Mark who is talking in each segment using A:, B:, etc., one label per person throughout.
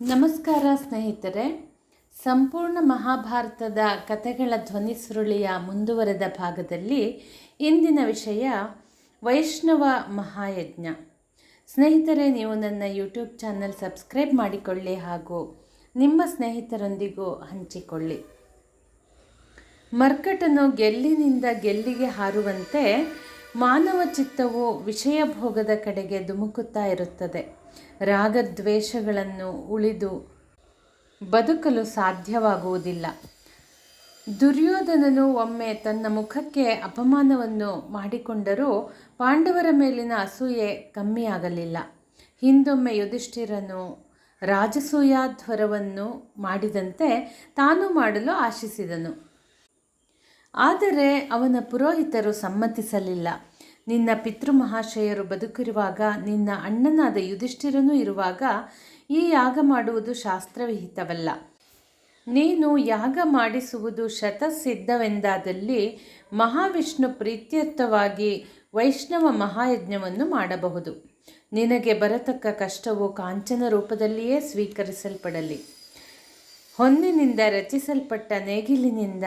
A: ನಮಸ್ಕಾರ ಸ್ನೇಹಿತರೆ. ಸಂಪೂರ್ಣ ಮಹಾಭಾರತದ ಕಥೆಗಳ ಧ್ವನಿ ಸುರುಳಿಯ ಮುಂದುವರೆದ ಭಾಗದಲ್ಲಿ ಇಂದಿನ ವಿಷಯ ವೈಷ್ಣವ ಮಹಾಯಜ್ಞ. ಸ್ನೇಹಿತರೆ, ನೀವು ನನ್ನ ಯೂಟ್ಯೂಬ್ ಚಾನಲ್ ಸಬ್ಸ್ಕ್ರೈಬ್ ಮಾಡಿಕೊಳ್ಳಿ ಹಾಗೂ ನಿಮ್ಮ ಸ್ನೇಹಿತರೊಂದಿಗೂ ಹಂಚಿಕೊಳ್ಳಿ. ಮರ್ಕಟನು ಗೆಲ್ಲಿನಿಂದ ಗೆಲ್ಲಿಗೆ ಹಾರುವಂತೆ ಮಾನವ ಚಿತ್ತವು ವಿಷಯ ಭೋಗದ ಕಡೆಗೆ ಧುಮುಕುತ್ತಾ ಇರುತ್ತದೆ. ರಾಗದ್ವೇಷಗಳನ್ನು ಉಳಿದು ಬದುಕಲು ಸಾಧ್ಯವಾಗುವುದಿಲ್ಲ. ದುರ್ಯೋಧನನು ಒಮ್ಮೆ ತನ್ನ ಮುಖಕ್ಕೆ ಅಪಮಾನವನ್ನು ಮಾಡಿಕೊಂಡರೂ ಪಾಂಡವರ ಮೇಲಿನ ಅಸೂಯೆ ಕಮ್ಮಿಯಾಗಲಿಲ್ಲ. ಹಿಂದೊಮ್ಮೆ ಯುಧಿಷ್ಠಿರನು ರಾಜಸೂಯಾಧ್ವರವನ್ನು ಮಾಡಿದಂತೆ ತಾನು ಮಾಡಲು ಆಶಿಸಿದನು. ಆದರೆ ಅವನ ಪುರೋಹಿತರು ಸಮ್ಮತಿಸಲಿಲ್ಲ. ನಿನ್ನ ಪಿತೃಮಹಾಶಯರು ಬದುಕಿರುವಾಗ, ನಿನ್ನ ಅಣ್ಣನಾದ ಯುಧಿಷ್ಠಿರನೂ ಇರುವಾಗ ಈ ಯಾಗ ಮಾಡುವುದು ಶಾಸ್ತ್ರವಿಹಿತವಲ್ಲ. ನೀನು ಯಾಗ ಮಾಡಿಸುವುದು ಶತಸಿದ್ಧವೆಂದಾದಲ್ಲಿ ಮಹಾವಿಷ್ಣು ಪ್ರೀತ್ಯರ್ಥವಾಗಿ ವೈಷ್ಣವ ಮಹಾಯಜ್ಞವನ್ನು ಮಾಡಬಹುದು. ನಿನಗೆ ಬರತಕ್ಕ ಕಷ್ಟವು ಕಾಂಚನ ರೂಪದಲ್ಲಿಯೇ ಸ್ವೀಕರಿಸಲ್ಪಡಲಿ. ಹೊನ್ನಿನಿಂದ ರಚಿಸಲ್ಪಟ್ಟ ನೇಗಿಲಿನಿಂದ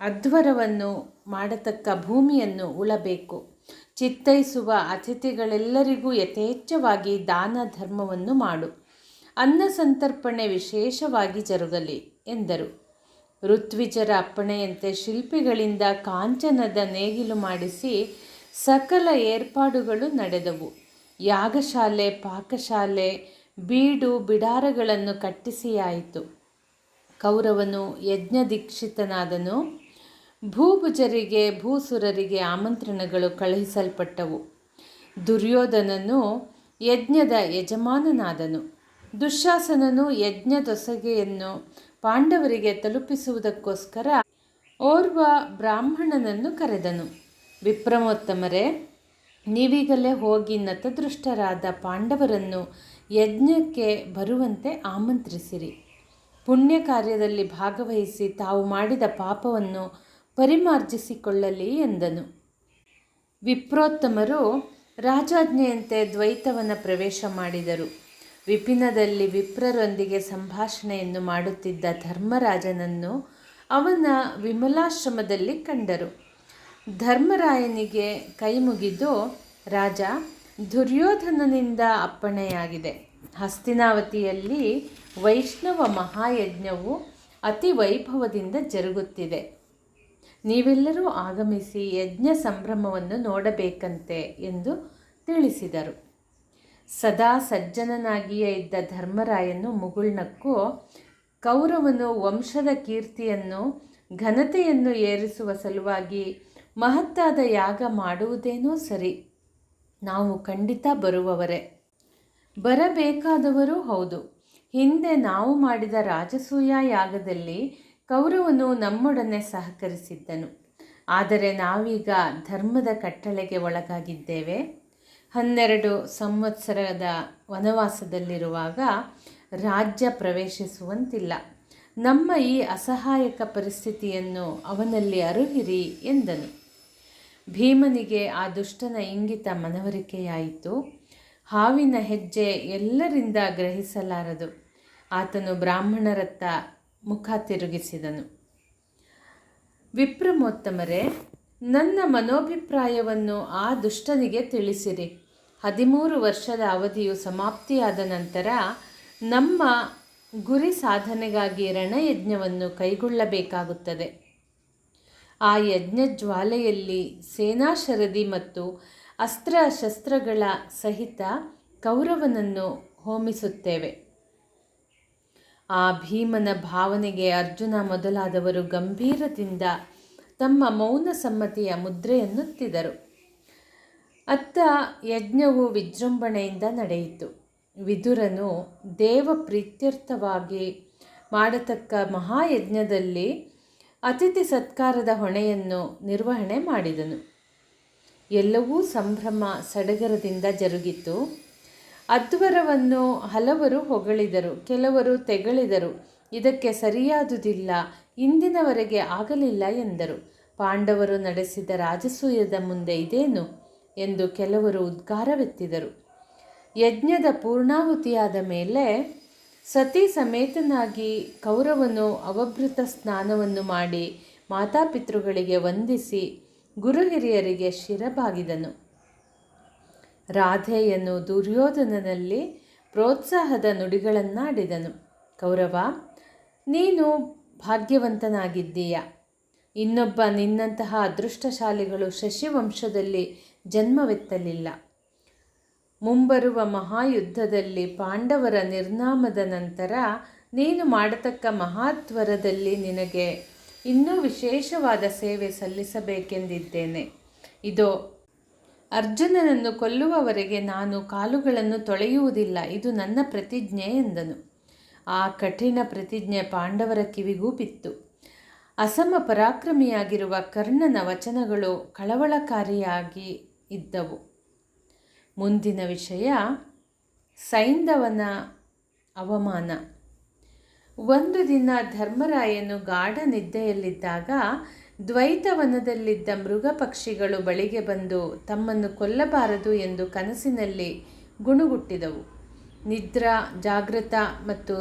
A: ಅಧ್ವರವನ್ನು ಮಾಡತಕ್ಕ ಭೂಮಿಯನ್ನು ಉಳಬೇಕು. ಚಿತ್ತೈಸುವ ಅತಿಥಿಗಳೆಲ್ಲರಿಗೂ ಯಥೇಚ್ಛವಾಗಿ ದಾನ ಧರ್ಮವನ್ನು ಮಾಡು. ಅನ್ನ ಸಂತರ್ಪಣೆ ವಿಶೇಷವಾಗಿ ಜರುಗಲಿ, ಎಂದರು. ಋತ್ವಿಜರ ಅಪ್ಪಣೆಯಂತೆ ಶಿಲ್ಪಿಗಳಿಂದ ಕಾಂಚನದ ನೇಗಿಲು ಮಾಡಿಸಿ ಸಕಲ ಏರ್ಪಾಡುಗಳು ನಡೆದವು. ಯಾಗಶಾಲೆ, ಪಾಕಶಾಲೆ, ಬೀಡು, ಬಿಡಾರಗಳನ್ನು ಕಟ್ಟಿಸಿಯಾಯಿತು. ಕೌರವನು ಯಜ್ಞದೀಕ್ಷಿತನಾದನು ಭೂಭುಜರಿಗೆ, ಭೂಸುರರಿಗೆ ಆಮಂತ್ರಣಗಳು ಕಳುಹಿಸಲ್ಪಟ್ಟವು. ದುರ್ಯೋಧನನು ಯಜ್ಞದ ಯಜಮಾನನಾದನು. ದುಶ್ಯಾಸನನು ಯಜ್ಞದೊಸಗೆಯನ್ನು ಪಾಂಡವರಿಗೆ ತಲುಪಿಸುವುದಕ್ಕೋಸ್ಕರ ಓರ್ವ ಬ್ರಾಹ್ಮಣನನ್ನು ಕರೆದನು. ವಿಪ್ರಮೋತ್ತಮರೇ, ನೀವೀಗಲೇ ಹೋಗಿ ನತದೃಷ್ಟರಾದ ಪಾಂಡವರನ್ನು ಯಜ್ಞಕ್ಕೆ ಬರುವಂತೆ ಆಮಂತ್ರಿಸಿರಿ. ಪುಣ್ಯ ಕಾರ್ಯದಲ್ಲಿ ಭಾಗವಹಿಸಿ ತಾವು ಮಾಡಿದ ಪಾಪವನ್ನು ಪರಿಮಾರ್ಜಿಸಿಕೊಳ್ಳಲಿ ಎಂದನು. ವಿಪ್ರೋತ್ತಮರು ರಾಜಾಜ್ಞೆಯಂತೆ ದ್ವೈತವನ್ನು ಪ್ರವೇಶ ಮಾಡಿದರು. ವಿಪಿನದಲ್ಲಿ ವಿಪ್ರರೊಂದಿಗೆ ಸಂಭಾಷಣೆಯನ್ನು ಮಾಡುತ್ತಿದ್ದ ಧರ್ಮರಾಜನನ್ನು ಅವನ ವಿಮಲಾಶ್ರಮದಲ್ಲಿ ಕಂಡರು. ಧರ್ಮರಾಯನಿಗೆ ಕೈ ಮುಗಿದು, ರಾಜ, ದುರ್ಯೋಧನನಿಂದ ಅಪ್ಪಣೆಯಾಗಿದೆ. ಹಸ್ತಿನಾವತಿಯಲ್ಲಿ ವೈಷ್ಣವ ಮಹಾಯಜ್ಞವು ಅತಿ ವೈಭವದಿಂದ ಜರುಗುತ್ತಿದೆ. ನೀವೆಲ್ಲರೂ ಆಗಮಿಸಿ ಯಜ್ಞ ಸಂಭ್ರಮವನ್ನು ನೋಡಬೇಕಂತೆ ಎಂದು ತಿಳಿಸಿದರು. ಸದಾ ಸಜ್ಜನನಾಗಿಯೇ ಇದ್ದ ಧರ್ಮರಾಯನು ಮುಗುಳ್ನಕ್ಕೂ, ಕೌರವನು ವಂಶದ ಕೀರ್ತಿಯನ್ನು, ಘನತೆಯನ್ನು ಏರಿಸುವ ಸಲುವಾಗಿ ಮಹತ್ತಾದ ಯಾಗ ಮಾಡುವುದೇನೋ ಸರಿ, ನಾವು ಖಂಡಿತ ಬರುವವರೇ. ಬರಬೇಕಾದವರೂ ಹೌದು. ಹಿಂದೆ ನಾವು ಮಾಡಿದ ರಾಜಸೂಯ ಯಾಗದಲ್ಲಿ ಕೌರವನು ನಮ್ಮೊಡನೆ ಸಹಕರಿಸಿದ್ದನು. ಆದರೆ ನಾವೀಗ ಧರ್ಮದ ಕಟ್ಟಳೆಗೆ ಒಳಗಾಗಿದ್ದೇವೆ. ಹನ್ನೆರಡು ಸಂವತ್ಸರದ ವನವಾಸದಲ್ಲಿರುವಾಗ ರಾಜ್ಯ ಪ್ರವೇಶಿಸುವಂತಿಲ್ಲ. ನಮ್ಮ ಈ ಅಸಹಾಯಕ ಪರಿಸ್ಥಿತಿಯನ್ನು ಅವನಲ್ಲಿ ಅರುಹಿರಿ ಎಂದನು. ಭೀಮನಿಗೆ ಆ ದುಷ್ಟನ ಇಂಗಿತ ಮನವರಿಕೆಯಾಯಿತು. ಹಾವಿನ ಹೆಜ್ಜೆ ಎಲ್ಲರಿಂದ ಗ್ರಹಿಸಲಾರದು. ಆತನು ಬ್ರಾಹ್ಮಣರತ್ತ ಮುಖ ತಿರುಗಿಸಿದನು. ವಿಪ್ರಮೋತ್ತಮರೇ, ನನ್ನ ಮನೋಭಿಪ್ರಾಯವನ್ನು ಆ ದುಷ್ಟನಿಗೆ ತಿಳಿಸಿರಿ. ಹದಿಮೂರು ವರ್ಷದ ಅವಧಿಯು ಸಮಾಪ್ತಿಯಾದ ನಂತರ ನಮ್ಮ ಗುರಿ ಸಾಧನೆಗಾಗಿ ರಣಯಜ್ಞವನ್ನು ಕೈಗೊಳ್ಳಬೇಕಾಗುತ್ತದೆ. ಆ ಯಜ್ಞ ಜ್ವಾಲೆಯಲ್ಲಿ ಸೇನಾಶರದಿ ಮತ್ತು ಅಸ್ತ್ರಶಸ್ತ್ರಗಳ ಸಹಿತ ಕೌರವನನ್ನು ಹೋಮಿಸುತ್ತೇವೆ. ಆ ಭೀಮನ ಭಾವನೆಗೆ ಅರ್ಜುನ ಮೊದಲಾದವರು ಗಂಭೀರದಿಂದ ತಮ್ಮ ಮೌನ ಸಮ್ಮತಿಯ ಮುದ್ರೆಯನ್ನುತ್ತಿದ್ದರು ಅತ್ತ ಯಜ್ಞವು ವಿಜೃಂಭಣೆಯಿಂದ ನಡೆಯಿತು. ವಿದುರನು ದೇವ ಪ್ರೀತ್ಯರ್ಥವಾಗಿ ಮಾಡತಕ್ಕ ಮಹಾಯಜ್ಞದಲ್ಲಿ ಅತಿಥಿ ಸತ್ಕಾರದ ಹೊಣೆಯನ್ನು ನಿರ್ವಹಣೆ ಮಾಡಿದನು. ಎಲ್ಲವೂ ಸಂಭ್ರಮ ಸಡಗರದಿಂದ ಜರುಗಿತು. ಅಧ್ವರವನ್ನು ಹಲವರು ಹೊಗಳಿದರು, ಕೆಲವರು ತೆಗಳಿದರು. ಇದಕ್ಕೆ ಸರಿಯಾದುದಿಲ್ಲ, ಇಂದಿನವರೆಗೆ ಆಗಲಿಲ್ಲ ಎಂದರು. ಪಾಂಡವರು ನಡೆಸಿದ ರಾಜಸೂಯದ ಮುಂದೆ ಇದೇನು? ಎಂದು ಕೆಲವರು ಉದ್ಗಾರವೆತ್ತಿದರು. ಯಜ್ಞದ ಪೂರ್ಣಾಹುತಿಯಾದ ಮೇಲೆ ಸತಿ ಸಮೇತನಾಗಿ ಕೌರವನು ಅವಭೃತ ಸ್ನಾನವನ್ನು ಮಾಡಿ ಮಾತಾಪಿತೃಗಳಿಗೆ ವಂದಿಸಿ ಗುರು ಹಿರಿಯರಿಗೆ ಶಿರಬಾಗಿದನು. ರಾಧೆಯನ್ನು ದುರ್ಯೋಧನನಲ್ಲಿ ಪ್ರೋತ್ಸಾಹದ ನುಡಿಗಳನ್ನಾಡಿದನು. ಕೌರವ, ನೀನು ಭಾಗ್ಯವಂತನಾಗಿದ್ದೀಯ. ಇನ್ನೊಬ್ಬ ನಿನ್ನಂತಹ ಅದೃಷ್ಟಶಾಲಿಗಳು ಶಶಿವಂಶದಲ್ಲಿ ಜನ್ಮವೆತ್ತಲಿಲ್ಲ. ಮುಂಬರುವ ಮಹಾಯುದ್ಧದಲ್ಲಿ ಪಾಂಡವರ ನಿರ್ನಾಮದ ನಂತರ ನೀನು ಮಾಡತಕ್ಕ ಮಹಾತ್ವರದಲ್ಲಿ ನಿನಗೆ ಇನ್ನೂ ವಿಶೇಷವಾದ ಸೇವೆ ಸಲ್ಲಿಸಬೇಕೆಂದಿದ್ದೇನೆ. ಇದೋ ಅರ್ಜುನನನ್ನು ಕೊಲ್ಲುವವರೆಗೆ ನಾನು ಕಾಲುಗಳನ್ನು ತೊಳೆಯುವುದಿಲ್ಲ, ಇದು ನನ್ನ ಪ್ರತಿಜ್ಞೆ ಎಂದನು. ಆ ಕಠಿಣ ಪ್ರತಿಜ್ಞೆ ಪಾಂಡವರ ಕಿವಿಗೂ ಬಿತ್ತು. ಅಸಮ ಪರಾಕ್ರಮಿಯಾಗಿರುವ ಕರ್ಣನ ವಚನಗಳು ಕಳವಳಕಾರಿಯಾಗಿ ಇದ್ದವು. ಮುಂದಿನ ವಿಷಯ, ಸೈಂಧವನ ಅವಮಾನ. ಒಂದು ದಿನ ಧರ್ಮರಾಯನು ಗಾಢ ನಿದ್ದೆಯಲ್ಲಿದ್ದಾಗ ದ್ವೈತವನದಲ್ಲಿದ್ದ ಮೃಗ ಪಕ್ಷಿಗಳು ಬಳಿಗೆ ಬಂದು ತಮ್ಮನ್ನು ಕೊಲ್ಲಬಾರದು ಎಂದು ಕನಸಿನಲ್ಲಿ ಗುಣುಗುಟ್ಟಿದವು. ನಿದ್ರಾ ಜಾಗೃತ ಮತ್ತು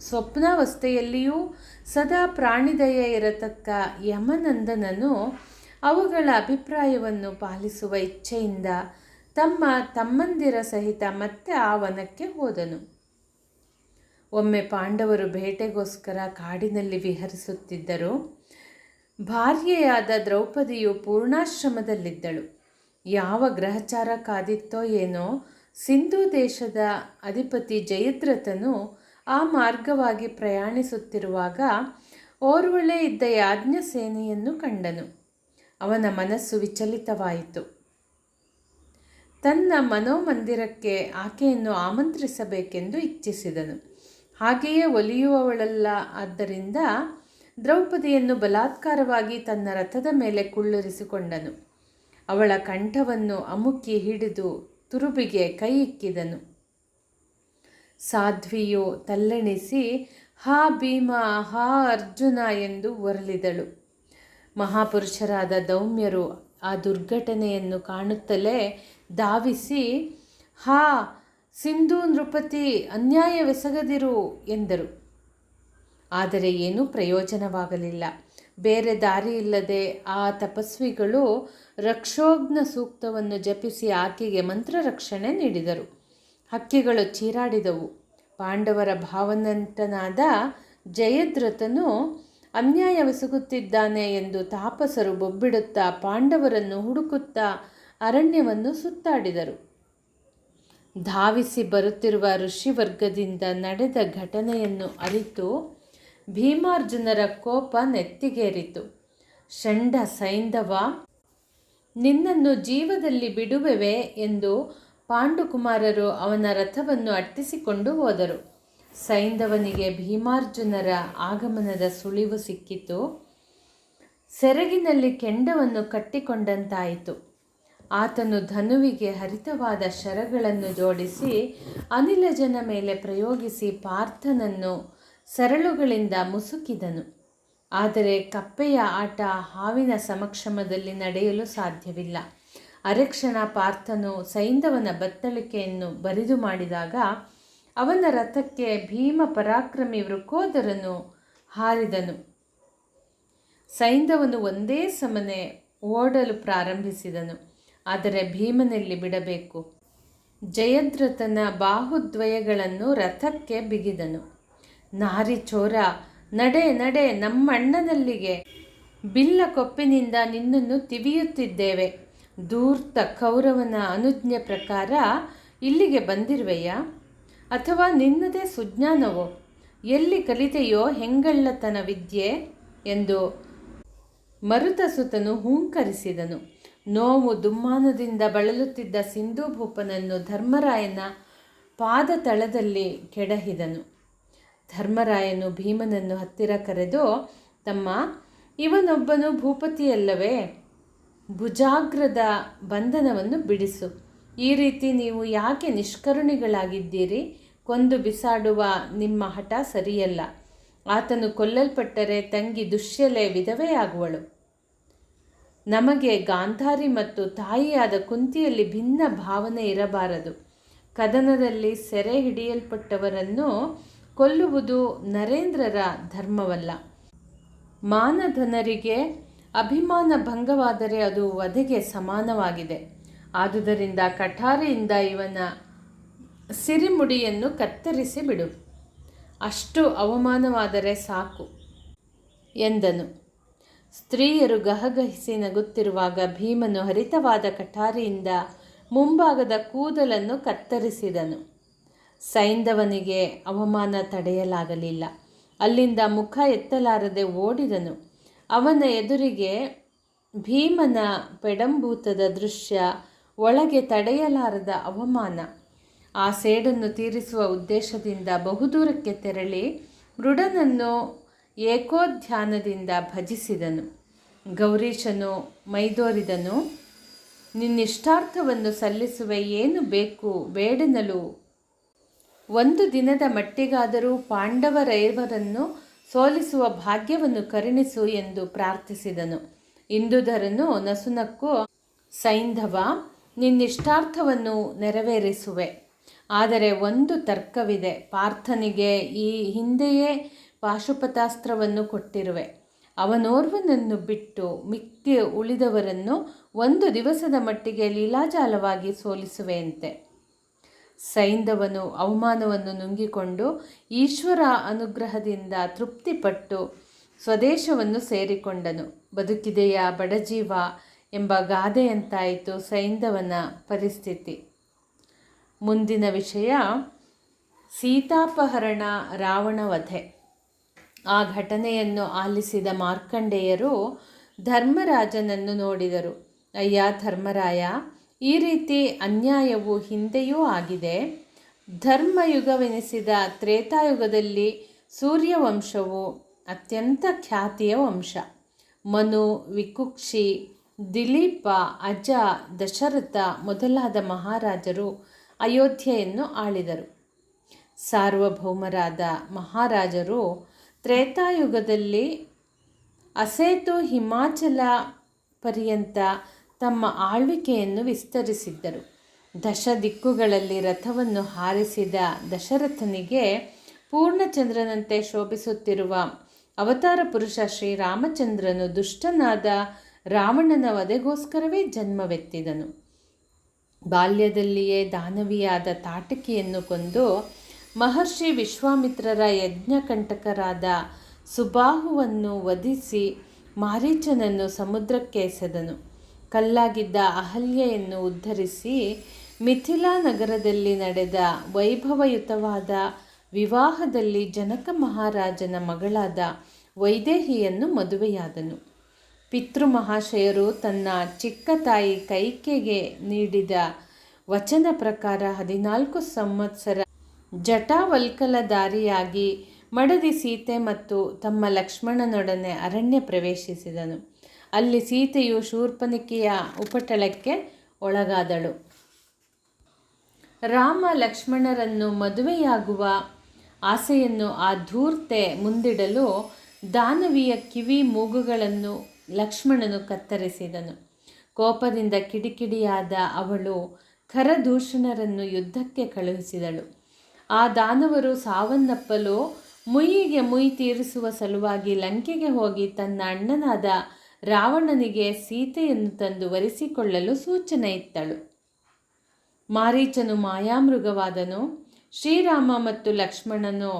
A: ಸ್ವಪ್ನಾವಸ್ಥೆಯಲ್ಲಿಯೂ ಸದಾ ಪ್ರಾಣಿದಯ ಇರತಕ್ಕ ಯಮನಂದನನು ಅವುಗಳ ಅಭಿಪ್ರಾಯವನ್ನು ಪಾಲಿಸುವ ಇಚ್ಛೆಯಿಂದ ತಮ್ಮ ತಮ್ಮಂದಿರ ಸಹಿತ ಮತ್ತೆ ಆ ವನಕ್ಕೆ ಹೋದನು. ಒಮ್ಮೆ ಪಾಂಡವರು ಬೇಟೆಗೋಸ್ಕರ ಕಾಡಿನಲ್ಲಿ ವಿಹರಿಸುತ್ತಿದ್ದರು. ಭಾರ್ಯೆಯಾದ ದ್ರೌಪದಿಯು ಪೂರ್ಣಾಶ್ರಮದಲ್ಲಿದ್ದಳು. ಯಾವ ಗ್ರಹಚಾರ ಕಾದಿತ್ತೋ ಏನೋ, ಸಿಂಧೂ ದೇಶದ ಅಧಿಪತಿ ಜಯದ್ರಥನು ಆ ಮಾರ್ಗವಾಗಿ ಪ್ರಯಾಣಿಸುತ್ತಿರುವಾಗ ಓರ್ವಳೆ ಇದ್ದ ಯಾಜ್ಞ ಸೇನೆಯನ್ನು ಕಂಡನು. ಅವನ ಮನಸ್ಸು ವಿಚಲಿತವಾಯಿತು. ತನ್ನ ಮನೋಮಂದಿರಕ್ಕೆ ಆಕೆಯನ್ನು ಆಮಂತ್ರಿಸಬೇಕೆಂದು ಇಚ್ಛಿಸಿದನು. ಹಾಗೆಯೇ ಒಲಿಯುವವಳಲ್ಲ. ಆದ್ದರಿಂದ ದ್ರೌಪದಿಯನ್ನು ಬಲಾತ್ಕಾರವಾಗಿ ತನ್ನ ರಥದ ಮೇಲೆ ಕುಳ್ಳುರಿಸಿಕೊಂಡನು. ಅವಳ ಕಂಠವನ್ನು ಅಮುಕ್ಕಿ ಹಿಡಿದು ತುರುಬಿಗೆ ಕೈ ಇಕ್ಕಿದನು. ಸಾಧ್ವಿಯು ತಲ್ಲಣಿಸಿ, ಹಾ ಭೀಮ, ಹಾ ಅರ್ಜುನ ಎಂದು ಒರಲಿದಳು. ಮಹಾಪುರುಷರಾದ ದೌಮ್ಯರು ಆ ದುರ್ಘಟನೆಯನ್ನು ಕಾಣುತ್ತಲೇ ಧಾವಿಸಿ, ಹಾ, ಸಿಂಧು ನೃಪತಿ, ಅನ್ಯಾಯವೆಸಗದಿರು ಎಂದರು. ಆದರೆ ಏನೂ ಪ್ರಯೋಜನವಾಗಲಿಲ್ಲ. ಬೇರೆ ದಾರಿಯಿಲ್ಲದೆ ಆ ತಪಸ್ವಿಗಳು ರಕ್ಷೋಗ್ನ ಸೂಕ್ತವನ್ನು ಜಪಿಸಿ ಆಕೆಗೆ ಮಂತ್ರ ರಕ್ಷಣೆ ನೀಡಿದರು. ಹಕ್ಕಿಗಳು ಚೀರಾಡಿದವು. ಪಾಂಡವರ ಭಾವನಂತನಾದ ಜಯದ್ರಥನು ಅನ್ಯಾಯವೆಸಗುತ್ತಿದ್ದಾನೆ ಎಂದು ತಾಪಸರು ಬೊಬ್ಬಿಡುತ್ತಾ ಪಾಂಡವರನ್ನು ಹುಡುಕುತ್ತಾ ಅರಣ್ಯವನ್ನು ಸುತ್ತಾಡಿದರು. ಧಾವಿಸಿ ಬರುತ್ತಿರುವ ಋಷಿವರ್ಗದಿಂದ ನಡೆದ ಘಟನೆಯನ್ನು ಅರಿತು ಭೀಮಾರ್ಜುನರ ಕೋಪ ನೆತ್ತಿಗೇರಿತು. ಷಂಡ ಸೈಂಧವ, ನಿನ್ನನ್ನು ಜೀವದಲ್ಲಿ ಬಿಡುವೆವೆ ಎಂದು ಪಾಂಡುಕುಮಾರರು ಅವನ ರಥವನ್ನು ಅಟ್ಟಿಸಿಕೊಂಡು ಹೋದರು. ಸೈಂಧವನಿಗೆ ಭೀಮಾರ್ಜುನರ ಆಗಮನದ ಸುಳಿವು ಸಿಕ್ಕಿತು. ಸೆರಗಿನಲ್ಲಿ ಕೆಂಡವನ್ನು ಕಟ್ಟಿಕೊಂಡಂತಾಯಿತು. ಆತನು ಧನುವಿಗೆ ಹರಿತವಾದ ಶರಗಳನ್ನು ಜೋಡಿಸಿ ಅನಿಲಜನ ಮೇಲೆ ಪ್ರಯೋಗಿಸಿ ಪಾರ್ಥನನ್ನು ಸರಳುಗಳಿಂದ ಮುಸುಕಿದನು. ಆದರೆ ಕಪ್ಪೆಯ ಆಟ ಹಾವಿನ ಸಮಕ್ಷಮದಲ್ಲಿ ನಡೆಯಲು ಸಾಧ್ಯವಿಲ್ಲ. ಅರೆಕ್ಷಣ ಪಾರ್ಥನು ಸೈಂಧವನ ಬತ್ತಳಿಕೆಯನ್ನು ಬರಿದು ಮಾಡಿದಾಗ, ಅವನ ರಥಕ್ಕೆ ಭೀಮ ಪರಾಕ್ರಮಿ ವೃಕೋದರನು ಹಾರಿದನು. ಸೈಂಧವನು ಒಂದೇ ಸಮನೆ ಓಡಲು ಪ್ರಾರಂಭಿಸಿದನು. ಆದರೆ ಭೀಮನಲ್ಲಿ ಬಿಡಬೇಕು. ಜಯದ್ರಥನ ಬಾಹುದ್ವಯಗಳನ್ನು ರಥಕ್ಕೆ ಬಿಗಿದನು. ನಾರಿ ಚೋರ, ನಡೆ ನಡೆ, ನಮ್ಮಣ್ಣನಲ್ಲಿಗೆ ಬಿಲ್ಲ ಕೊಪ್ಪಿನಿಂದ ನಿನ್ನನ್ನು ತಿವಿಯುತ್ತಿದ್ದೇವೆ. ದೂರ್ತ ಕೌರವನ ಅನುಜ್ಞೆ ಪ್ರಕಾರ ಇಲ್ಲಿಗೆ ಬಂದಿರುವೆಯಾ? ಅಥವಾ ನಿನ್ನದೇ ಸುಜ್ಞಾನವೋ? ಎಲ್ಲಿ ಕಲಿತೆಯೋ ಹೆಂಗಳ್ಳತನ ವಿದ್ಯೆ? ಎಂದು ಮರುತಸುತನು ಹೂಂಕರಿಸಿದನು. ನೋವು ದುಮ್ಮಾನದಿಂದ ಬಳಲುತ್ತಿದ್ದ ಸಿಂಧೂಭೂಪನನ್ನು ಧರ್ಮರಾಯನ ಪಾದ ತಳದಲ್ಲಿ ಕೆಡಹಿದನು. ಧರ್ಮರಾಯನು ಭೀಮನನ್ನು ಹತ್ತಿರ ಕರೆದು, ತಮ್ಮ, ಇವನೊಬ್ಬನು ಭೂಪತಿಯಲ್ಲವೇ, ಭುಜಾಗ್ರದ ಬಂಧನವನ್ನು ಬಿಡಿಸು. ಈ ರೀತಿ ನೀವು ಯಾಕೆ ನಿಷ್ಕರುಣಿಗಳಾಗಿದ್ದೀರಿ? ಕೊಂದು ಬಿಸಾಡುವ ನಿಮ್ಮ ಹಠ ಸರಿಯಲ್ಲ. ಆತನು ಕೊಲ್ಲಲ್ಪಟ್ಟರೆ ತಂಗಿ ದುಶ್ಯಲೆ ವಿಧವೆಯಾಗುವಳು ನಮಗೆ ಗಾಂಧಾರಿ ಮತ್ತು ತಾಯಿಯಾದ ಕುಂತಿಯಲ್ಲಿ ಭಿನ್ನ ಭಾವನೆ ಇರಬಾರದು. ಕದನದಲ್ಲಿ ಸೆರೆ ಹಿಡಿಯಲ್ಪಟ್ಟವರನ್ನು ಕೊಲ್ಲುವುದು ನರೇಂದ್ರರ ಧರ್ಮವಲ್ಲ. ಮಾನಧನರಿಗೆ ಅಭಿಮಾನ ಭಂಗವಾದರೆ ಅದು ವಧೆಗೆ ಸಮಾನವಾಗಿದೆ. ಆದುದರಿಂದ ಕಠಾರೆಯಿಂದ ಇವನ ಸಿರಿಮುಡಿಯನ್ನು ಕತ್ತರಿಸಿ ಬಿಡು. ಅಷ್ಟು ಅವಮಾನವಾದರೆ ಸಾಕು, ಎಂದನು. ಸ್ತ್ರೀಯರು ಗಹಗಹಿಸಿ ನಗುತ್ತಿರುವಾಗ ಭೀಮನು ಹರಿತವಾದ ಕಠಾರಿಯಿಂದ ಮುಂಭಾಗದ ಕೂದಲನ್ನು ಕತ್ತರಿಸಿದನು. ಸೈಂಧವನಿಗೆ ಅವಮಾನ ತಡೆಯಲಾಗಲಿಲ್ಲ. ಅಲ್ಲಿಂದ ಮುಖ ಎತ್ತಲಾರದೆ ಓಡಿದನು. ಅವನ ಎದುರಿಗೆ ಭೀಮನ ಪೆಡಂಭೂತದ ದೃಶ್ಯ ಒಳಗೆ ತಡೆಯಲಾರದ ಅವಮಾನ. ಆ ಸೇಡನ್ನು ತೀರಿಸುವ ಉದ್ದೇಶದಿಂದ ಬಹುದೂರಕ್ಕೆ ತೆರಳಿ ಮೃಡನನ್ನು ಏಕೋಧ್ಯಾನದಿಂದ ಭಜಿಸಿದನು. ಗೌರೀಶನು ಮೈದೋರಿದನು ನಿನ್ನಿಷ್ಟಾರ್ಥವನ್ನು ಸಲ್ಲಿಸುವೆ ಏನು ಬೇಕು? ಬೇಡನಲು ಒಂದು ದಿನದ ಮಟ್ಟಿಗಾದರೂ ಪಾಂಡವರೈವರನ್ನು ಸೋಲಿಸುವ ಭಾಗ್ಯವನ್ನು ಕರುಣಿಸು ಎಂದು ಪ್ರಾರ್ಥಿಸಿದನು. ಇಂದುಧರನು ನಸುನಕ್ಕೂ, ಸೈಂಧವ ನಿನ್ನಿಷ್ಟಾರ್ಥವನ್ನು ನೆರವೇರಿಸುವೆ. ಆದರೆ ಒಂದು ತರ್ಕವಿದೆ. ಪಾರ್ಥನಿಗೆ ಈ ಹಿಂದೆಯೇ ಪಾಶುಪತಾಸ್ತ್ರವನ್ನು ಕೊಟ್ಟಿರುವೆ. ಅವನೋರ್ವನನ್ನು ಬಿಟ್ಟು ಮಿಕ್ಕಿ ಉಳಿದವರನ್ನು ಒಂದು ದಿವಸದ ಮಟ್ಟಿಗೆ ಲೀಲಾಜಾಲವಾಗಿ ಸೋಲಿಸುವೆಯಂತೆ. ಸೈಂಧವನು ಅವಮಾನವನ್ನು ನುಂಗಿಕೊಂಡು ಈಶ್ವರ ಅನುಗ್ರಹದಿಂದ ತೃಪ್ತಿಪಟ್ಟು ಸ್ವದೇಶವನ್ನು ಸೇರಿಕೊಂಡನು. ಬದುಕಿದೆಯಾ ಬಡಜೀವ ಎಂಬ ಗಾದೆಯಂತಾಯಿತು ಸೈಂಧವನ ಪರಿಸ್ಥಿತಿ. ಮುಂದಿನ ವಿಷಯ, ಸೀತಾಪಹರಣ ರಾವಣ ವಧೆ ಆ ಘಟನೆಯನ್ನು ಆಲಿಸಿದ ಮಾರ್ಕಂಡೇಯರು ಧರ್ಮರಾಜನನ್ನು ನೋಡಿದರು. ಅಯ್ಯ ಧರ್ಮರಾಯ ಈ ರೀತಿ ಅನ್ಯಾಯವು ಹಿಂದೆಯೂ ಆಗಿದೆ. ಧರ್ಮಯುಗವೆನಿಸಿದ ತ್ರೇತಾಯುಗದಲ್ಲಿ ಸೂರ್ಯವಂಶವು ಅತ್ಯಂತ ಖ್ಯಾತಿಯ ವಂಶ. ಮನು, ವಿಕುಕ್ಷಿ, ದಿಲೀಪ, ಅಜ, ದಶರಥ ಮೊದಲಾದ ಮಹಾರಾಜರು ಅಯೋಧ್ಯೆಯನ್ನು ಆಳಿದರು. ಸಾರ್ವಭೌಮರಾದ ಮಹಾರಾಜರು ತ್ರೇತಾಯುಗದಲ್ಲಿ ಅಸೇತು ಹಿಮಾಚಲ ಪರ್ಯಂತ ತಮ್ಮ ಆಳ್ವಿಕೆಯನ್ನು ವಿಸ್ತರಿಸಿದ್ದರು. ದಶ ದಿಕ್ಕುಗಳಲ್ಲಿ ರಥವನ್ನು ಹಾರಿಸಿದ ದಶರಥನಿಗೆ ಪೂರ್ಣಚಂದ್ರನಂತೆ ಶೋಭಿಸುತ್ತಿರುವ ಅವತಾರ ಪುರುಷ ಶ್ರೀರಾಮಚಂದ್ರನು ದುಷ್ಟನಾದ ರಾವಣನ ವಧೆಗೋಸ್ಕರವೇ ಜನ್ಮವೆತ್ತಿದನು. ಬಾಲ್ಯದಲ್ಲಿಯೇ ದಾನವಿಯಾದ ತಾಟಕಿಯನ್ನು ಕೊಂದು ಮಹರ್ಷಿ ವಿಶ್ವಾಮಿತ್ರರ ಯಜ್ಞಕಂಟಕರಾದ ಸುಬಾಹುವನ್ನು ವಧಿಸಿ ಮಾರೀಚನನ್ನು ಸಮುದ್ರಕ್ಕೆ ಎಸೆದನು. ಕಲ್ಲಾಗಿದ್ದ ಅಹಲ್ಯೆಯನ್ನು ಉದ್ಧರಿಸಿ ಮಿಥಿಲಾ ನಗರದಲ್ಲಿ ನಡೆದ ವೈಭವಯುತವಾದ ವಿವಾಹದಲ್ಲಿ ಜನಕ ಮಹಾರಾಜನ ಮಗಳಾದ ವೈದೇಹಿಯನ್ನು ಮದುವೆಯಾದನು. ಪಿತೃಮಹಾಶಯರು ತನ್ನ ಚಿಕ್ಕ ತಾಯಿ ಕೈಕೆಗೆ ನೀಡಿದ ವಚನ ಪ್ರಕಾರ ಹದಿನಾಲ್ಕು ಸಂವತ್ಸರ ಜಟಾವಲ್ಕಲದಾರಿಯಾಗಿ ಮಡದಿ ಸೀತೆ ಮತ್ತು ತಮ್ಮ ಲಕ್ಷ್ಮಣನೊಡನೆ ಅರಣ್ಯ ಪ್ರವೇಶಿಸಿದನು. ಅಲ್ಲಿ ಸೀತೆಯು ಶೂರ್ಪನಿಕೆಯ ಉಪಟಳಕ್ಕೆ ಒಳಗಾದಳು. ರಾಮ ಲಕ್ಷ್ಮಣರನ್ನು ಮದುವೆಯಾಗುವ ಆಸೆಯನ್ನು ಆ ಧೂರ್ತೆ ಮುಂದಿಡಲು ದಾನವಿಯ ಕಿವಿ ಮೂಗುಗಳನ್ನು ಲಕ್ಷ್ಮಣನು ಕತ್ತರಿಸಿದನು. ಕೋಪದಿಂದ ಕಿಡಿಕಿಡಿಯಾದ ಅವಳು ಖರದೂಷಣರನ್ನು ಯುದ್ಧಕ್ಕೆ ಕಳುಹಿಸಿದಳು. ಆ ದಾನವರು ಸಾವನ್ನಪ್ಪಲು ಮುಯಿಗೆ ಮುಯಿ ತೀರಿಸುವ ಸಲುವಾಗಿ ಲಂಕೆಗೆ ಹೋಗಿ ತನ್ನ ಅಣ್ಣನಾದ ರಾವಣನಿಗೆ ಸೀತೆಯನ್ನು ತಂದು ವರಿಸಿಕೊಳ್ಳಲು ಸೂಚನೆ ಇತ್ತಳು. ಮಾರೀಚನು ಮಾಯಾಮೃಗವಾದನು. ಶ್ರೀರಾಮ ಮತ್ತು ಲಕ್ಷ್ಮಣನು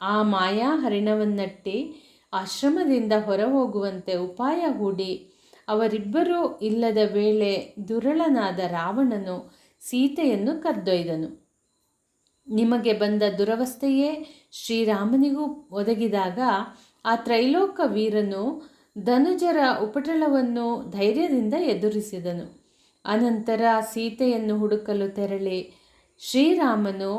A: ಆ ಮಾಯಾ ಹರಿಣವನ್ನಟ್ಟಿ ಆಶ್ರಮದಿಂದ ಹೊರಹೋಗುವಂತೆ ಉಪಾಯ ಹೂಡಿ ಅವರಿಬ್ಬರೂ ಇಲ್ಲದ ವೇಳೆ ದುರಳನಾದ ರಾವಣನು ಸೀತೆಯನ್ನು ಕದ್ದೊಯ್ದನು ನಿಮಗೆ ಬಂದ ದುರವಸ್ಥೆಯೇ? ಶ್ರೀರಾಮನಿಗೂ ಒದಗಿದಾಗ ಆ ತ್ರೈಲೋಕ ವೀರನು ಧನುಜರ ಉಪಟಳವನ್ನು ಧೈರ್ಯದಿಂದ ಎದುರಿಸಿದನು. ಅನಂತರ ಸೀತೆಯನ್ನು ಹುಡುಕಲು ತೆರಳಿ ಶ್ರೀರಾಮನು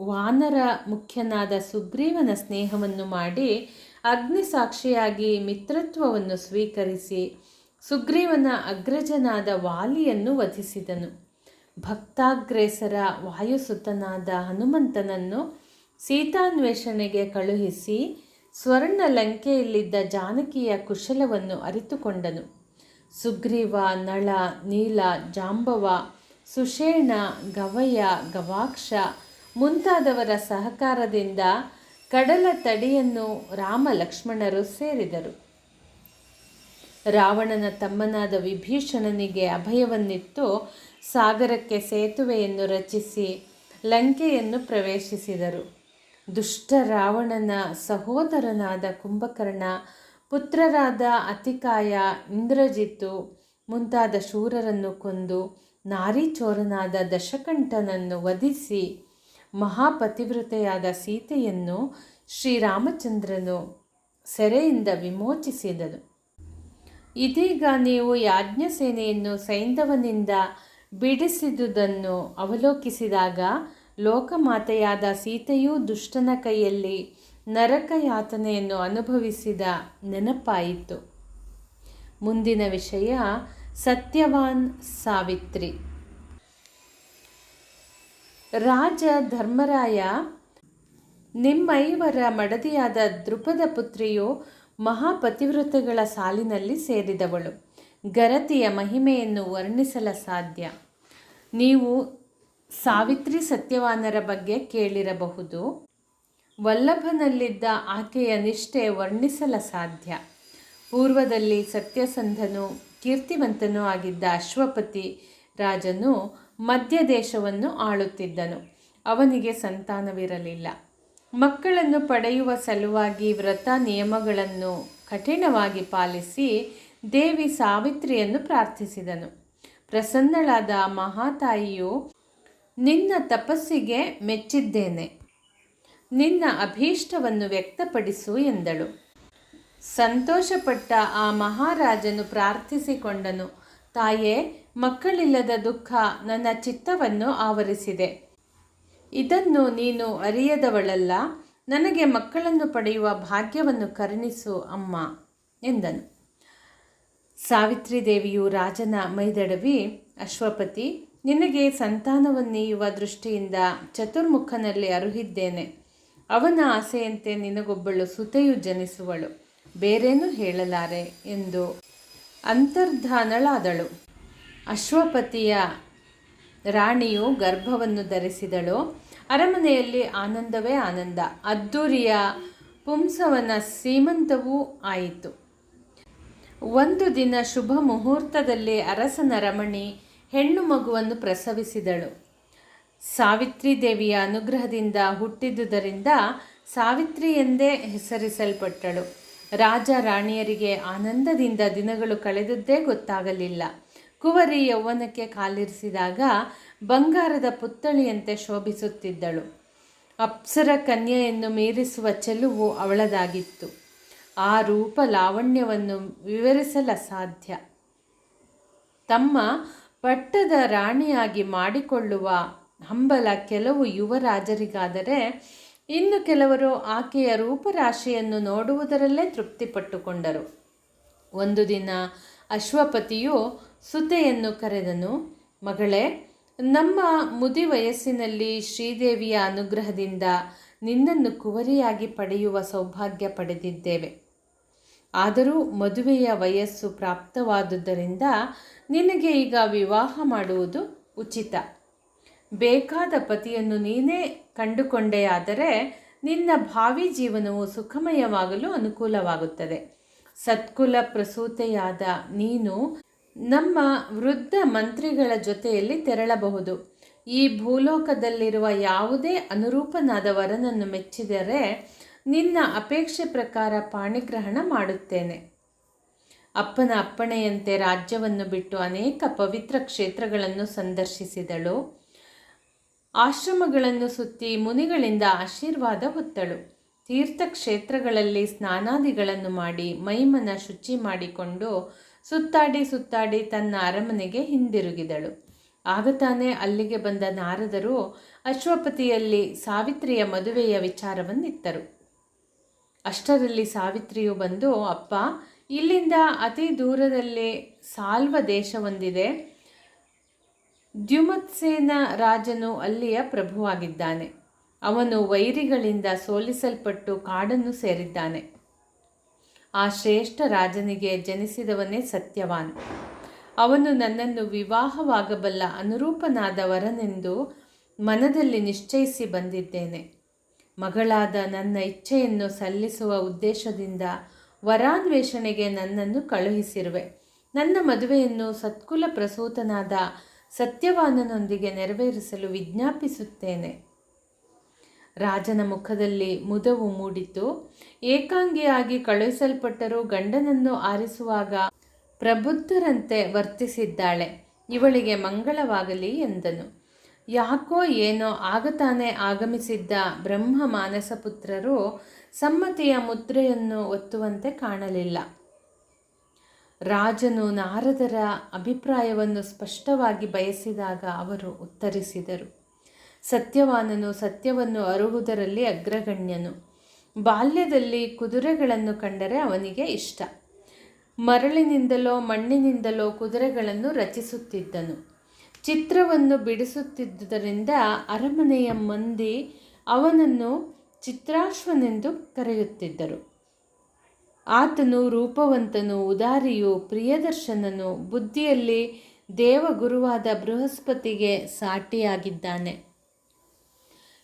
A: ವಾನರ ಮುಖ್ಯನಾದ ಸುಗ್ರೀವನ ಸ್ನೇಹವನ್ನು ಮಾಡಿ ಅಗ್ನಿ ಸಾಕ್ಷಿಯಾಗಿ ಮಿತ್ರತ್ವವನ್ನು ಸ್ವೀಕರಿಸಿ ಸುಗ್ರೀವನ ಅಗ್ರಜನಾದ ವಾಲಿಯನ್ನು ವಧಿಸಿದನು. ಭಕ್ತಾಗ್ರೇಸರ ವಾಯುಸುತನಾದ ಹನುಮಂತನನ್ನು ಸೀತಾನ್ವೇಷಣೆಗೆ ಕಳುಹಿಸಿ ಸ್ವರ್ಣ ಲಂಕೆಯಲ್ಲಿದ್ದ ಜಾನಕಿಯ ಕುಶಲವನ್ನು ಅರಿತುಕೊಂಡನು. ಸುಗ್ರೀವ, ನಳ, ನೀಲ, ಜಾಂಬವ, ಸುಷೇಣ, ಗವಯ, ಗವಾಕ್ಷ ಮುಂತಾದವರ ಸಹಕಾರದಿಂದ ಕಡಲ ತಡಿಯನ್ನು ರಾಮ ಲಕ್ಷ್ಮಣರು ಸೇರಿದರು. ರಾವಣನ ತಮ್ಮನಾದ ವಿಭೀಷಣನಿಗೆ ಅಭಯವನ್ನಿತ್ತು ಸಾಗರಕ್ಕೆ ಸೇತುವೆಯನ್ನು ರಚಿಸಿ ಲಂಕೆಯನ್ನು ಪ್ರವೇಶಿಸಿದರು. ದುಷ್ಟ ರಾವಣನ ಸಹೋದರನಾದ ಕುಂಭಕರ್ಣ, ಪುತ್ರರಾದ ಅತಿಕಾಯ ಇಂದ್ರಜಿತ್ತು ಮುಂತಾದ ಶೂರರನ್ನು ಕೊಂದು ನಾರಿಚೋರನಾದ ದಶಕಂಠನನ್ನು ವಧಿಸಿ ಮಹಾಪತಿವ್ರತೆಯಾದ ಸೀತೆಯನ್ನು ಶ್ರೀರಾಮಚಂದ್ರನು ಸೆರೆಯಿಂದ ವಿಮೋಚಿಸಿದನು. ಇದೀಗ ನೀವು ಯಾಜ್ಞಸೇನೆಯನ್ನು ಸೈಂಧವನಿಂದ ಬಿಡಿಸಿದುದನ್ನು ಅವಲೋಕಿಸಿದಾಗ ಲೋಕಮಾತೆಯಾದ ಸೀತೆಯೂ ದುಷ್ಟನ ಕೈಯಲ್ಲಿ ನರಕ ಯಾತನೆಯನ್ನು ಅನುಭವಿಸಿದ ನೆನಪಾಯಿತು. ಮುಂದಿನ ವಿಷಯ ಸತ್ಯವಾನ್ ಸಾವಿತ್ರಿ. ರಾಜ ಧರ್ಮರಾಯ, ನಿಮ್ಮೈವರ ಮಡದಿಯಾದ ದೃಪದ ಪುತ್ರಿಯು ಮಹಾಪತಿವ್ರತಗಳ ಸಾಲಿನಲ್ಲಿ ಸೇರಿದವಳು. ಗರತಿಯ ಮಹಿಮೆಯನ್ನು ವರ್ಣಿಸಲ ಸಾಧ್ಯ. ನೀವು ಸಾವಿತ್ರಿ ಸತ್ಯವಾನರ ಬಗ್ಗೆ ಕೇಳಿರಬಹುದು. ವಲ್ಲಭನಲ್ಲಿದ್ದ ಆಕೆಯ ನಿಷ್ಠೆ ವರ್ಣಿಸಲ ಸಾಧ್ಯ. ಪೂರ್ವದಲ್ಲಿ ಸತ್ಯಸಂಧನು, ಕೀರ್ತಿವಂತನೂ ಆಗಿದ್ದ ಅಶ್ವಪತಿ ರಾಜನು ಮಧ್ಯ ದೇಶವನ್ನು ಆಳುತ್ತಿದ್ದನು. ಅವನಿಗೆ ಸಂತಾನವಿರಲಿಲ್ಲ. ಮಕ್ಕಳನ್ನು ಪಡೆಯುವ ಸಲುವಾಗಿ ವ್ರತ ನಿಯಮಗಳನ್ನು ಕಠಿಣವಾಗಿ ಪಾಲಿಸಿ ದೇವಿ ಸಾವಿತ್ರಿಯನ್ನು ಪ್ರಾರ್ಥಿಸಿದನು. ಪ್ರಸನ್ನಳಾದ ಮಹಾತಾಯಿಯು ನಿನ್ನ ತಪಸ್ಸಿಗೆ ಮೆಚ್ಚಿದ್ದೇನೆ. ನಿನ್ನ ಅಭೀಷ್ಟವನ್ನು ವ್ಯಕ್ತಪಡಿಸು ಎಂದಳು. ಸಂತೋಷಪಟ್ಟ ಆ ಮಹಾರಾಜನು ಪ್ರಾರ್ಥಿಸಿಕೊಂಡನು. ತಾಯೇ, ಮಕ್ಕಳಿಲ್ಲದ ದುಃಖ ನನ್ನ ಚಿತ್ತವನ್ನು ಆವರಿಸಿದೆ. ಇದನ್ನು ನೀನು ಅರಿಯದವಳಲ್ಲ. ನನಗೆ ಮಕ್ಕಳನ್ನು ಪಡೆಯುವ ಭಾಗ್ಯವನ್ನು ಕರುಣಿಸು ಅಮ್ಮ ಎಂದನು. ಸಾವಿತ್ರಿ ದೇವಿಯು ರಾಜನ ಮೈದಡವಿ ಅಶ್ವಪತಿ ನಿನಗೆ ಸಂತಾನವನ್ನೀಯುವ ದೃಷ್ಟಿಯಿಂದ ಚತುರ್ಮುಖನಲ್ಲಿ ಅರುಹಿದ್ದೇನೆ. ಅವನ ಆಸೆಯಂತೆ ನಿನಗೊಬ್ಬಳು ಸುತೆಯು ಜನಿಸುವಳು. ಬೇರೇನೂ ಹೇಳಲಾರೆ? ಎಂದು ಅಂತರ್ಧಾನಳಾದಳು. ಅಶ್ವಪತಿಯ ರಾಣಿಯು ಗರ್ಭವನ್ನು ಧರಿಸಿದಳು. ಅರಮನೆಯಲ್ಲಿ ಆನಂದವೇ ಆನಂದ. ಅದ್ದೂರಿಯ ಪುಂಸವನ ಸೀಮಂತವೂ ಆಯಿತು. ಒಂದು ದಿನ ಶುಭ ಮುಹೂರ್ತದಲ್ಲಿ ಅರಸನ ರಮಣಿ ಹೆಣ್ಣು ಮಗುವನ್ನು ಪ್ರಸವಿಸಿದಳು. ಸಾವಿತ್ರಿ ದೇವಿಯ ಅನುಗ್ರಹದಿಂದ ಹುಟ್ಟಿದುದರಿಂದ ಸಾವಿತ್ರಿ ಎಂದೇ ಹೆಸರಿಸಲ್ಪಟ್ಟಳು. ರಾಜ ರಾಣಿಯರಿಗೆ ಆನಂದದಿಂದ ದಿನಗಳು ಕಳೆದದ್ದೇ ಗೊತ್ತಾಗಲಿಲ್ಲ. ಕುವರಿ ಯೌವನಕ್ಕೆ ಕಾಲಿರಿಸಿದಾಗ ಬಂಗಾರದ ಪುತ್ಥಳಿಯಂತೆ ಶೋಭಿಸುತ್ತಿದ್ದಳು. ಅಪ್ಸರ ಕನ್ಯೆಯನ್ನು ಮೀರಿಸುವ ಚೆಲುವು ಅವಳದಾಗಿತ್ತು. ಆ ರೂಪ ಲಾವಣ್ಯವನ್ನು ವಿವರಿಸಲ ಸಾಧ್ಯ. ತಮ್ಮ ಪಟ್ಟದ ರಾಣಿಯಾಗಿ ಮಾಡಿಕೊಳ್ಳುವ ಹಂಬಲ ಕೆಲವು ಯುವರಾಜರಿಗಾದರೆ, ಇನ್ನು ಕೆಲವರು ಆಕೆಯ ರೂಪರಾಶಿಯನ್ನು ನೋಡುವುದರಲ್ಲೇ ತೃಪ್ತಿಪಟ್ಟುಕೊಂಡರು. ಒಂದು ದಿನ ಅಶ್ವಪತಿಯು ಸುತೆಯನ್ನು ಕರೆದನು, ಮಗಳೇ, ನಮ್ಮ ಮುದಿ ವಯಸ್ಸಿನಲ್ಲಿ ಶ್ರೀದೇವಿಯ ಅನುಗ್ರಹದಿಂದ ನಿನ್ನನ್ನು ಕುವರಿಯಾಗಿ ಪಡೆಯುವ ಸೌಭಾಗ್ಯ ಪಡೆದಿದ್ದೇವೆ. ಆದರೂ ಮದುವೆಯ ವಯಸ್ಸು ಪ್ರಾಪ್ತವಾದುದರಿಂದ ನಿನಗೆ ಈಗ ವಿವಾಹ ಮಾಡುವುದು ಉಚಿತ. ಬೇಕಾದ ಪತಿಯನ್ನು ನೀನೇ ಕಂಡುಕೊಂಡೆಯಾದರೆ ನಿನ್ನ ಭಾವಿ ಜೀವನವು ಸುಖಮಯವಾಗಲು ಅನುಕೂಲವಾಗುತ್ತದೆ. ಸತ್ಕುಲ ಪ್ರಸೂತೆಯಾದ ನೀನು ನಮ್ಮ ವೃದ್ಧ ಮಂತ್ರಿಗಳ ಜೊತೆಯಲ್ಲಿ ತೆರಳಬಹುದು. ಈ ಭೂಲೋಕದಲ್ಲಿರುವ ಯಾವುದೇ ಅನುರೂಪನಾದ ವರನನ್ನು ಮೆಚ್ಚಿದರೆ ನಿನ್ನ ಅಪೇಕ್ಷೆ ಪ್ರಕಾರ ಪಾಣಿಗ್ರಹಣ ಮಾಡುತ್ತೇನೆ. ಅಪ್ಪನ ಅಪ್ಪಣೆಯಂತೆ ರಾಜ್ಯವನ್ನು ಬಿಟ್ಟು ಅನೇಕ ಪವಿತ್ರ ಕ್ಷೇತ್ರಗಳನ್ನು ಸಂದರ್ಶಿಸಿದಳು. ಆಶ್ರಮಗಳನ್ನು ಸುತ್ತಿ ಮುನಿಗಳಿಂದ ಆಶೀರ್ವಾದ ಹೊತ್ತಳು. ತೀರ್ಥಕ್ಷೇತ್ರಗಳಲ್ಲಿ ಸ್ನಾನಾದಿಗಳನ್ನು ಮಾಡಿ ಮೈಮನ ಶುಚಿ ಮಾಡಿಕೊಂಡು ಸುತ್ತಾಡಿ ಸುತ್ತಾಡಿ ತನ್ನ ಅರಮನೆಗೆ ಹಿಂದಿರುಗಿದಳು. ಆಗ ತಾನೇ ಅಲ್ಲಿಗೆ ಬಂದ ನಾರದರು ಅಶ್ವಪತಿಯಲ್ಲಿ ಸಾವಿತ್ರಿಯ ಮದುವೆಯ ವಿಚಾರವನ್ನಿತ್ತರು. ಅಷ್ಟರಲ್ಲಿ ಸಾವಿತ್ರಿಯು ಬಂದು, ಅಪ್ಪ, ಇಲ್ಲಿಂದ ಅತಿ ದೂರದಲ್ಲಿ ಸಾಲ್ವ ದೇಶವೊಂದಿದೆ ದ್ಯುಮತ್ಸೇನ ರಾಜನು ಅಲ್ಲಿಯ ಪ್ರಭುವಾಗಿದ್ದಾನೆ. ಅವನು ವೈರಿಗಳಿಂದ ಸೋಲಿಸಲ್ಪಟ್ಟು ಕಾಡನ್ನು ಸೇರಿದ್ದಾನೆ. ಆ ಶ್ರೇಷ್ಠ ರಾಜನಿಗೆ ಜನಿಸಿದವನೇ ಸತ್ಯವಾನ್. ಅವನು ನನ್ನನ್ನು ವಿವಾಹವಾಗಬಲ್ಲ ಅನುರೂಪನಾದ ವರನೆಂದು ಮನದಲ್ಲಿ ನಿಶ್ಚಯಿಸಿ ಬಂದಿದ್ದೇನೆ. ಮಗಳಾದ ನನ್ನ ಇಚ್ಛೆಯನ್ನು ಸಲ್ಲಿಸುವ ಉದ್ದೇಶದಿಂದ ವರಾನ್ವೇಷಣೆಗೆ ನನ್ನನ್ನು ಕಳುಹಿಸಿರುವೆ. ನನ್ನ ಮದುವೆಯನ್ನು ಸತ್ಕುಲ ಪ್ರಸೂತನಾದ ಸತ್ಯವಾನನೊಂದಿಗೆ ನೆರವೇರಿಸಲು ವಿಜ್ಞಾಪಿಸುತ್ತೇನೆ. ರಾಜನ ಮುಖದಲ್ಲಿ ಮುದವು ಮೂಡಿತು. ಏಕಾಂಗಿಯಾಗಿ ಕಳುಹಿಸಲ್ಪಟ್ಟರೂ ಗಂಡನನ್ನು ಆರಿಸುವಾಗ ಪ್ರಬುದ್ಧರಂತೆ ವರ್ತಿಸಿದ್ದಾಳೆ. ಇವಳಿಗೆ ಮಂಗಳವಾಗಲಿ ಎಂದನು. ಯಾಕೋ ಏನೋ ಆಗತಾನೆ ಆಗಮಿಸಿದ್ದ ಬ್ರಹ್ಮ ಮಾನಸ ಪುತ್ರರು ಸಮ್ಮತಿಯ ಮುದ್ರೆಯನ್ನು ಒತ್ತುವಂತೆ ಕಾಣಲಿಲ್ಲ. ರಾಜನು ನಾರದರ ಅಭಿಪ್ರಾಯವನ್ನು ಸ್ಪಷ್ಟವಾಗಿ ಬಯಸಿದಾಗ ಅವರು ಉತ್ತರಿಸಿದರು. ಸತ್ಯವಾನನು ಸತ್ಯವನ್ನು ಅರುಹುದರಲ್ಲಿ ಅಗ್ರಗಣ್ಯನು. ಬಾಲ್ಯದಲ್ಲಿ ಕುದುರೆಗಳನ್ನು ಕಂಡರೆ ಅವನಿಗೆ ಇಷ್ಟ. ಮರಳಿನಿಂದಲೋ ಮಣ್ಣಿನಿಂದಲೋ ಕುದುರೆಗಳನ್ನು ರಚಿಸುತ್ತಿದ್ದನು. ಚಿತ್ರವನ್ನು ಬಿಡಿಸುತ್ತಿದ್ದುದರಿಂದ ಅರಮನೆಯ ಮಂದಿ ಅವನನ್ನು ಚಿತ್ರಾಶ್ವನೆಂದು ಕರೆಯುತ್ತಿದ್ದರು. ಆತನು ರೂಪವಂತನು, ಉದಾರಿಯು ಪ್ರಿಯದರ್ಶನನು, ಬುದ್ಧಿಯಲ್ಲಿ ದೇವಗುರುವಾದ ಬೃಹಸ್ಪತಿಗೆ ಸಾಟಿಯಾಗಿದ್ದಾನೆ.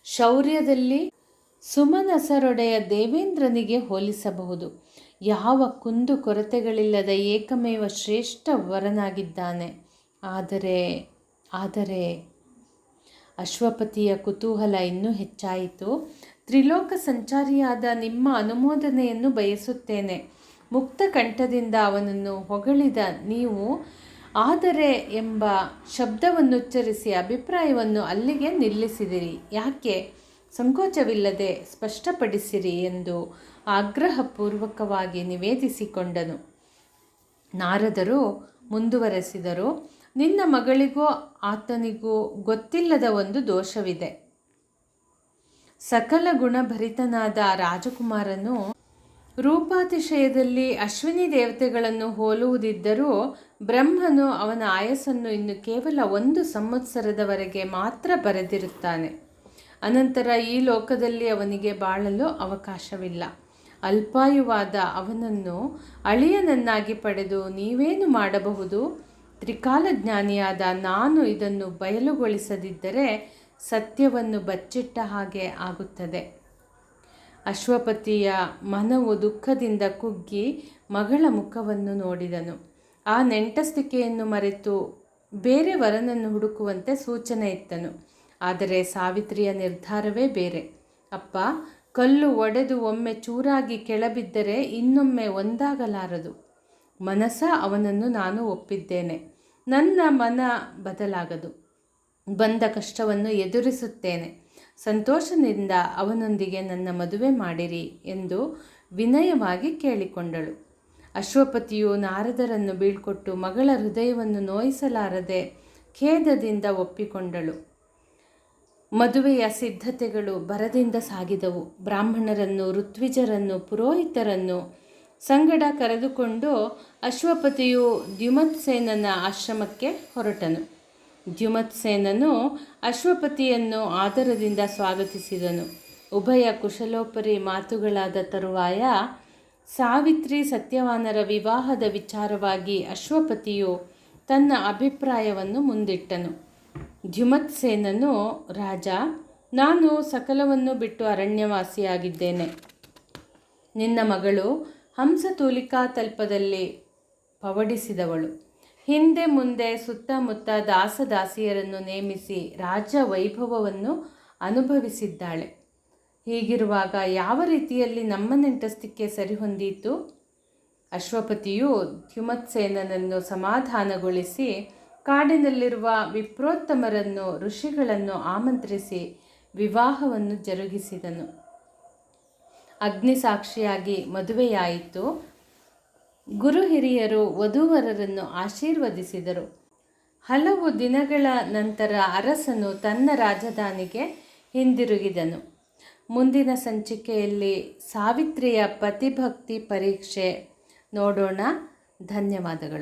A: ಶೌರ್ಯದಲ್ಲಿ ಸುಮನಸರೊಡೆಯ ದೇವೇಂದ್ರನಿಗೆ ಹೋಲಿಸಬಹುದು. ಯಾವ ಕುಂದು ಕೊರತೆಗಳಿಲ್ಲದ ಏಕಮೇವ ಶ್ರೇಷ್ಠ ವರನಾಗಿದ್ದಾನೆ. ಆದರೆ ಆದರೆ ಅಶ್ವಪತಿಯ ಕುತೂಹಲ ಇನ್ನೂ ಹೆಚ್ಚಾಯಿತು. ತ್ರಿಲೋಕ ಸಂಚಾರಿಯಾದ ನಿಮ್ಮ ಅನುಮೋದನೆಯನ್ನು ಬಯಸುತ್ತೇನೆ. ಮುಕ್ತ ಕಂಠದಿಂದ ಅವನನ್ನು ಹೊಗಳಿದ ನೀವು ಆದರೆ ಎಂಬ ಶಬ್ದವನ್ನುಚ್ಚರಿಸಿ ಅಭಿಪ್ರಾಯವನ್ನು ಅಲ್ಲಿಗೆ ನಿಲ್ಲಿಸಿದಿರಿ. ಯಾಕೆ? ಸಂಕೋಚವಿಲ್ಲದೆ ಸ್ಪಷ್ಟಪಡಿಸಿರಿ ಎಂದು ಆಗ್ರಹಪೂರ್ವಕವಾಗಿ ನಿವೇದಿಸಿಕೊಂಡನು. ನಾರದರು ಮುಂದುವರೆಸಿದರು. ನಿನ್ನ ಮಗಳಿಗೂ ಆತನಿಗೂ ಗೊತ್ತಿಲ್ಲದ ಒಂದು ದೋಷವಿದೆ. ಸಕಲ ಗುಣಭರಿತನಾದ ರಾಜಕುಮಾರನು ರೂಪಾತಿಶಯದಲ್ಲಿ ಅಶ್ವಿನಿ ದೇವತೆಗಳನ್ನು ಹೋಲುವುದಿದ್ದರೂ ಬ್ರಹ್ಮನು ಅವನ ಆಯಸ್ಸನ್ನು ಇನ್ನು ಕೇವಲ ಒಂದು ಸಂವತ್ಸರದವರೆಗೆ ಮಾತ್ರ ಬರೆದಿರುತ್ತಾನೆ. ಅನಂತರ ಈ ಲೋಕದಲ್ಲಿ ಅವನಿಗೆ ಬಾಳಲು ಅವಕಾಶವಿಲ್ಲ. ಅಲ್ಪಾಯುವಾದ ಅವನನ್ನು ಅಳಿಯನನ್ನಾಗಿ ಪಡೆದು ನೀವೇನು ಮಾಡಬಹುದು? ತ್ರಿಕಾಲಜ್ಞಾನಿಯಾದ ನಾನು ಇದನ್ನು ಬಯಲುಗೊಳಿಸದಿದ್ದರೆ ಸತ್ಯವನ್ನು ಬಚ್ಚಿಟ್ಟ ಹಾಗೆ ಆಗುತ್ತದೆ. ಅಶ್ವಪತಿಯ ಮನವು ದುಃಖದಿಂದ ಕುಗ್ಗಿ ಮಗಳ ಮುಖವನ್ನು ನೋಡಿದನು. ಆ ನೆಂಟಸ್ತಿಕೆಯನ್ನು ಮರೆತು ಬೇರೆ ವರನನ್ನು ಹುಡುಕುವಂತೆ ಸೂಚನೆ ಇತ್ತನು. ಆದರೆ ಸಾವಿತ್ರಿಯ ನಿರ್ಧಾರವೇ ಬೇರೆ. ಅಪ್ಪ, ಕಲ್ಲು ಒಡೆದು ಒಮ್ಮೆ ಚೂರಾಗಿ ಕೆಳಬಿದ್ದರೆ ಇನ್ನೊಮ್ಮೆ ಒಂದಾಗಲಾರದು. ಮನಸ ಅವನನ್ನು ನಾನು ಒಪ್ಪಿದ್ದೇನೆ. ನನ್ನ ಮನ ಬದಲಾಗದು. ಬಂದ ಕಷ್ಟವನ್ನು ಎದುರಿಸುತ್ತೇನೆ. ಸಂತೋಷದಿಂದ ಅವನೊಂದಿಗೆ ನನ್ನ ಮದುವೆ ಮಾಡಿರಿ ಎಂದು ವಿನಯವಾಗಿ ಕೇಳಿಕೊಂಡಳು. ಅಶ್ವಪತಿಯು ನಾರದರನ್ನು ಬೀಳ್ಕೊಟ್ಟು ಮಗಳ ಹೃದಯವನ್ನು ನೋಯಿಸಲಾರದೆ ಖೇದದಿಂದ ಒಪ್ಪಿಕೊಂಡಳು. ಮದುವೆಯ ಸಿದ್ಧತೆಗಳು ಭರದಿಂದ ಸಾಗಿದವು. ಬ್ರಾಹ್ಮಣರನ್ನು, ಋತ್ವಿಜರನ್ನು, ಪುರೋಹಿತರನ್ನು ಸಂಗಡ ಕರೆದುಕೊಂಡು ಅಶ್ವಪತಿಯು ದ್ಯುಮತ್ಸೇನನ ಆಶ್ರಮಕ್ಕೆ ಹೊರಟನು. ದ್ಯುಮತ್ಸೇನನು ಅಶ್ವಪತಿಯನ್ನು ಆದರದಿಂದ ಸ್ವಾಗತಿಸಿದನು. ಉಭಯ ಕುಶಲೋಪರಿ ಮಾತುಗಳಾದ ತರುವಾಯ ಸಾವಿತ್ರಿ ಸತ್ಯವಾನರ ವಿವಾಹದ ವಿಚಾರವಾಗಿ ಅಶ್ವಪತಿಯು ತನ್ನ ಅಭಿಪ್ರಾಯವನ್ನು ಮುಂದಿಟ್ಟನು. ದ್ಯುಮತ್ಸೇನನು ರಾಜ, ನಾನು ಸಕಲವನ್ನು ಬಿಟ್ಟು ಅರಣ್ಯವಾಸಿಯಾಗಿದ್ದೇನೆ. ನಿನ್ನ ಮಗಳು ಹಂಸತೂಲಿಕಾ ತಲ್ಪದಲ್ಲಿ ಪವಡಿಸಿದವಳು. ಹಿಂದೆ ಮುಂದೆ ಸುತ್ತಮುತ್ತ ದಾಸದಾಸಿಯರನ್ನು ನೇಮಿಸಿ ರಾಜ ವೈಭವವನ್ನು ಅನುಭವಿಸಿದ್ದಾಳೆ. ಹೀಗಿರುವಾಗ ಯಾವ ರೀತಿಯಲ್ಲಿ ನಮ್ಮ ನೆಂಟಸ್ತಿಕೆ ಸರಿಹೊಂದಿತು? ಅಶ್ವಪತಿಯು ದ್ಯುಮತ್ಸೇನನನ್ನು ಸಮಾಧಾನಗೊಳಿಸಿ ಕಾಡಿನಲ್ಲಿರುವ ವಿಪ್ರೋತ್ತಮರನ್ನು ಋಷಿಗಳನ್ನು ಆಮಂತ್ರಿಸಿ ವಿವಾಹವನ್ನು ಜರುಗಿಸಿದನು. ಅಗ್ನಿ ಸಾಕ್ಷಿಯಾಗಿ ಮದುವೆಯಾಯಿತು. ಗುರು ಹಿರಿಯರು ವಧುವರರನ್ನು ಆಶೀರ್ವದಿಸಿದರು. ಹಲವು ದಿನಗಳ ನಂತರ ಅರಸನು ತನ್ನ ರಾಜಧಾನಿಗೆ ಹಿಂದಿರುಗಿದನು. ಮುಂದಿನ ಸಂಚಿಕೆಯಲ್ಲಿ ಸಾವಿತ್ರಿಯ ಪತಿಭಕ್ತಿ ಪರೀಕ್ಷೆ ನೋಡೋಣ. ಧನ್ಯವಾದಗಳು.